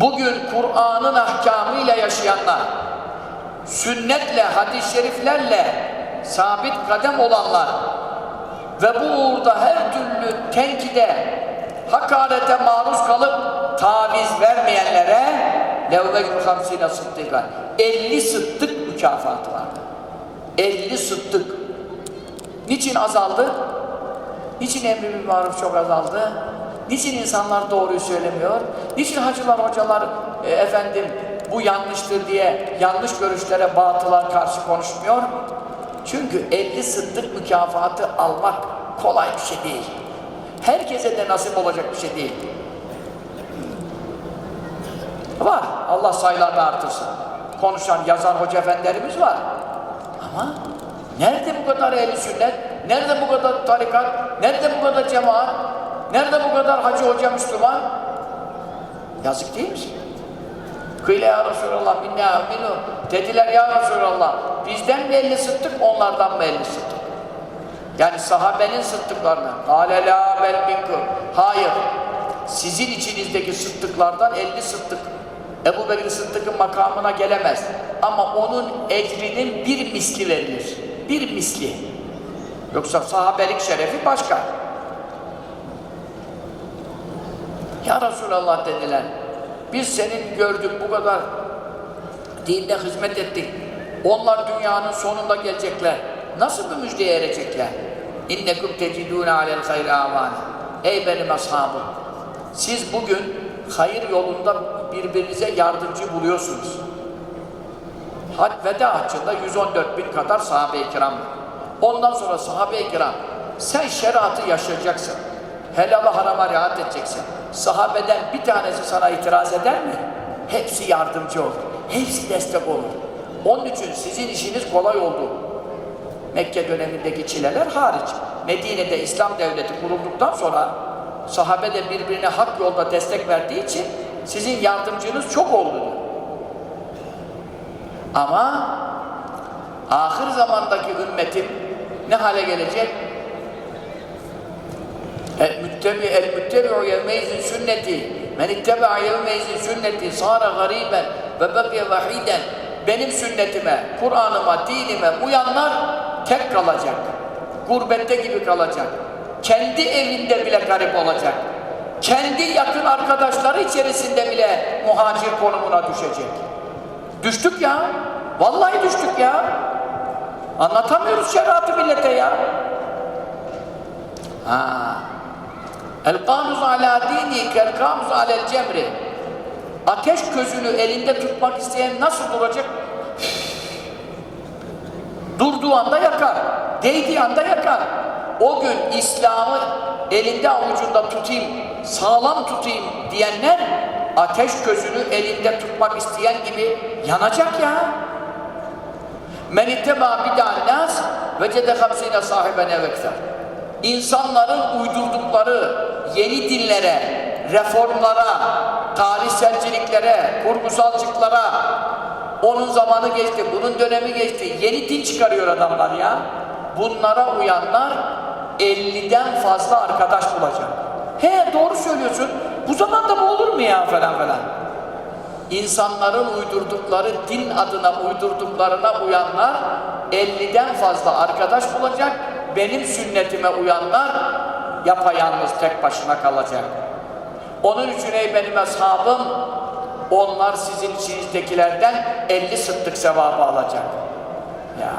Bugün Kur'an'ın ahkamıyla yaşayanlar, sünnetle, hadis-i şeriflerle sabit kadem olanlar ve bu uğurda her türlü tenkide, hakarete maruz kalıp taviz vermeyenlere levvecru hamsine sıddıka 50 sıddık mükafatı var. 50 sıddık. Niçin azaldı? Niçin emri maruf çok azaldı? Niçin insanlar doğruyu söylemiyor? Niçin hacılar, hocalar e, efendim bu yanlıştır diye yanlış görüşlere, batılar karşı konuşmuyor? Çünkü 50 sıddık mükafatı almak kolay bir şey değil. Herkese de nasip olacak bir şey değil. Var. Allah sayılarını artırsın. Konuşan, yazan hoca efendilerimiz var. Ama nerede bu kadar ehli sünnet? Nerede bu kadar tarikat? Nerede bu kadar cemaat? Nerede bu kadar hacı hoca Müslüman? Yazık değil mi? Kıyle ya Resulallah minna aminu. Dediler ya Resulallah bizden mi elli sıttık onlardan mı elli sıttık? Yani sahabenin sıttıklarına. Kale la bel minkum. Hayır. Sizin içinizdeki sıttıklardan elli sıttık. Ebu Bekir Sıddık'ın makamına gelemez. Ama onun ecrinin bir misli verilir. Bir misli. Yoksa sahabelik şerefi başka. Ya Resulallah dediler. Biz senin gördük bu kadar dinde hizmet ettik. Onlar dünyanın sonunda gelecekler. Nasıl bir müjdeye erecekler? İnnekum tecidûne alel hayri avâne. Ey benim ashabım! Siz bugün hayır yolunda birbirinize yardımcı buluyorsunuz. Had veda haccında 114 bin kadar sahabe-i kiram var. Ondan sonra sahabe-i kiram sen şeriatı yaşayacaksın. Helala harama riayet edeceksin. Sahabeden bir tanesi sana itiraz eder mi? Hepsi yardımcı olur. Hepsi destek olur. Onun için sizin işiniz kolay oldu. Mekke dönemindeki çileler hariç. Medine'de İslam devleti kurulduktan sonra sahabe de birbirine hak yolda destek verdiği için sizin yardımcınız çok oldu. Ama ahir zamandaki ümmetin ne hale gelecek? El müttebi el müttebi'u yevmeyzin sünneti men itteba'a yevmeyzin sünneti sara gariben ve bekiye vahiden benim sünnetime, Kur'an'ıma, dinime uyanlar tek kalacak. Gurbette gibi kalacak. Kendi evinde bile garip olacak. Kendi yakın arkadaşları içerisinde bile muhacir konumuna düşecek. Düştük ya. Vallahi düştük ya. Anlatamıyoruz şeriatı millete ya. Ha. El kanuz ala dini kel kanuz alel cemri. Ateş közünü elinde tutmak isteyen nasıl duracak? Durduğu anda yakar. Değdiği anda yakar. O gün İslam'ı elinde avucunda tutayım, sağlam tutayım diyenler ateş közünü elinde tutmak isteyen gibi yanacak ya. Men itteba bid'an nas vecede hamsine sahibene vekser. İnsanların uydurdukları yeni dinlere, reformlara, tarihselciliklere, kurgusalcılıklara onun zamanı geçti, bunun dönemi geçti. Yeni din çıkarıyor adamlar ya. Bunlara uyanlar 50'den fazla arkadaş bulacak. He doğru söylüyorsun. Bu zamanda bu olur mu ya falan falan. İnsanların uydurdukları din adına uydurduklarına uyanlar 50'den fazla arkadaş bulacak. Benim sünnetime uyanlar yapayalnız tek başına kalacak. Onun için ey benim ashabım onlar sizin içinizdekilerden 50 sıttık sevabı alacak. Ya.